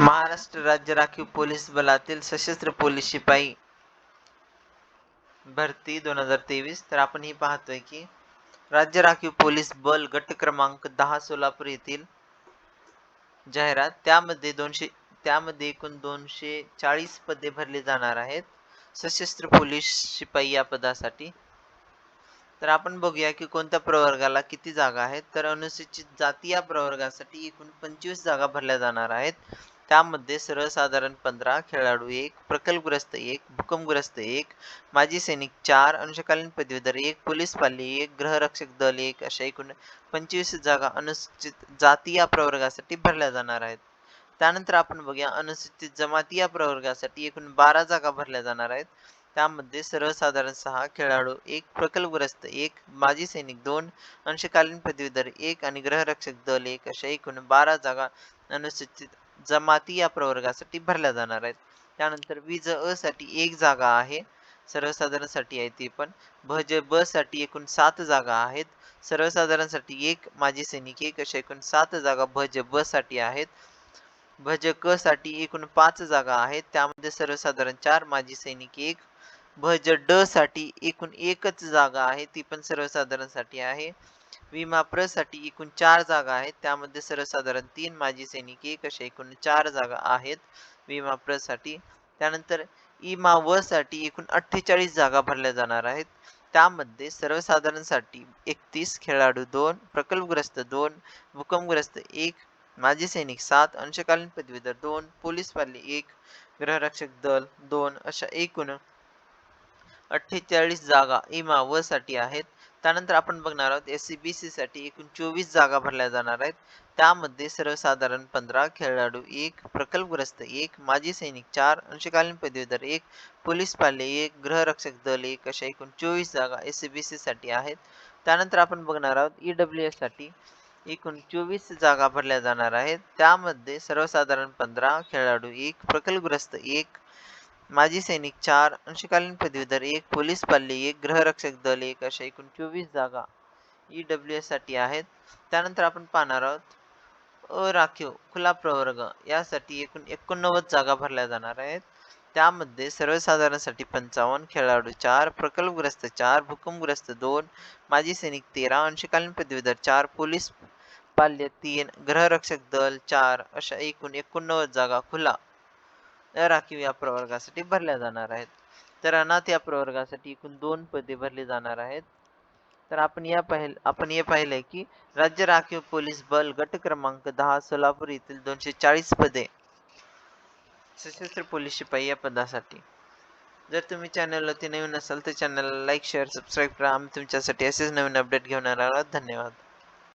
महाराष्ट्र राज्य राखीव पोलीस बलातील सशस्त्र पोलीस शिपाई भरती दोन हजार तेवीस. तर आपण ही पाहतोय की राज्य राखीव पोलीस बल गट क्रमांक दहा सोलापूर येथील जाहिरात. त्यामध्ये दोनशे त्यामध्ये एकूण दोनशे चाळीस पदे भरली जाणार आहेत. सशस्त्र पोलीस शिपाई या पदासाठी. तर आपण बघूया की कोणत्या प्रवर्गाला किती जागा आहेत. तर अनुसूचित जाती या प्रवर्गासाठी एकूण पंचवीस जागा भरल्या जाणार आहेत. त्यामध्ये सर्वसाधारण पंधरा खेळाडू एक प्रकल्पग्रस्त एक भूकंपग्रस्त एक माजी सैनिक चार अंशकालीन पदवीधर एक पोलीस पाली एक गृहरक्षक दल एक अशा एकूण पंचवीस जागा अनुसूचित जाती या प्रवर्गासाठी भरल्या जाणार आहेत. त्यानंतर आपण बघूया अनुसूचित जमाती या प्रवर्गासाठी एकूण बारा जागा भरल्या जाणार आहेत. त्यामध्ये सर्वसाधारण सहा खेळाडू एक प्रकल्पग्रस्त एक माजी सैनिक दोन अंशकालीन पदवीधर एक आणि ग्रहरक्षक दल एक अशा एकूण बारा जागा अनुसूचित जमाती या प्रवर्गासाठी भरल्या जाणार आहेत. त्यानंतर विज अ साठी एक जागा आहे सर्वसाधारणसाठी आहे ती पण. भज ब साठी एकूण सात जागा आहेत सर्वसाधारणसाठी एक माजी सैनिक एक अशा एकूण सात जागा भज ब साठी आहेत. भज क साठी एकूण पाच जागा आहेत त्यामध्ये सर्वसाधारण चार माजी सैनिक एक भज ड साठी एकूण एकच जागा आहे ती पण सर्वसाधारणसाठी आहे. विमा प्रसाठी एकूण चार जागा आहेत त्यामध्ये सर्वसाधारण तीन माजी सैनिक एक अशा एकूण चार जागा आहेत विमा प्रसाठी त्यानंतर इमा व साठी एकूण अठ्ठेचाळीस जागा भरल्या जाणार आहेत. त्यामध्ये सर्वसाधारणसाठी एकतीस खेळाडू दोन प्रकल्पग्रस्त दोन भूकंपग्रस्त एक माजी सैनिक सात अंशकालीन पदवीधर दोन पोलीस एक गृहरक्षक दल दोन अशा एकूण अठ्ठेचाळीस जागा इमा व साठी आहेत. त्यानंतर आपण बघणार आहोत एस सी बी सी साठी एकूण चोवीस जागा भरल्या जाणार आहेत. त्यामध्ये सर्वसाधारण पंधरा खेळाडू एक प्रकल्पग्रस्त एक माजी सैनिक चार अंशकालीन पदवीधर एक पोलीस पाले एक गृहरक्षक दल एक अशा एकूण चोवीस जागा एस सी बी सी साठी आहेत. त्यानंतर आपण बघणार आहोत ई डब्ल्यू एससाठी एकूण चोवीस जागा भरल्या जाणार आहेत. त्यामध्ये सर्वसाधारण पंधरा खेळाडू एक प्रकल्पग्रस्त एक माजी सैनिक चार अंशकालीन पदवीधर एक पोलीस पाल्ले एक गृहरक्षक दल एक अशा एकूण चोवीस जागा ई डब्ल्यू एससाठी आहेत. त्यानंतर आपण पाहणार आहोत अराखीव खुला प्रवर्ग यासाठी एकूण एकोणनव्वद जागा भरल्या जाणार आहेत. त्यामध्ये सर्वसाधारणसाठी पंचावन्न खेळाडू चार प्रकल्पग्रस्त चार भूकंपग्रस्त दोन माजी सैनिक तेरा अंशकालीन पदवीधर चार पोलीस पाल्य तीन गृहरक्षक दल चार अशा एकूण एकोणनव्वद जागा खुला. राखीव या प्रवर्गासाठी भरल्या जाणार आहेत. तर अनाथ या प्रवर्गासाठी एकूण दोन पदे भरली जाणार आहेत. तर आपण या पाहिल आपण हे पाहिलंय की राज्य राखीव पोलीस बल गट क्रमांक दहा सोलापूर येथील दोनशे चाळीस पदे सशस्त्र पोलीस शिपाई या पदासाठी. जर तुम्ही चॅनलवरती नवीन असाल तर चॅनलला लाईक शेअर सबस्क्राईब करा. आम्ही तुमच्यासाठी असेच नवीन अपडेट घेऊन येणार आहोत. धन्यवाद.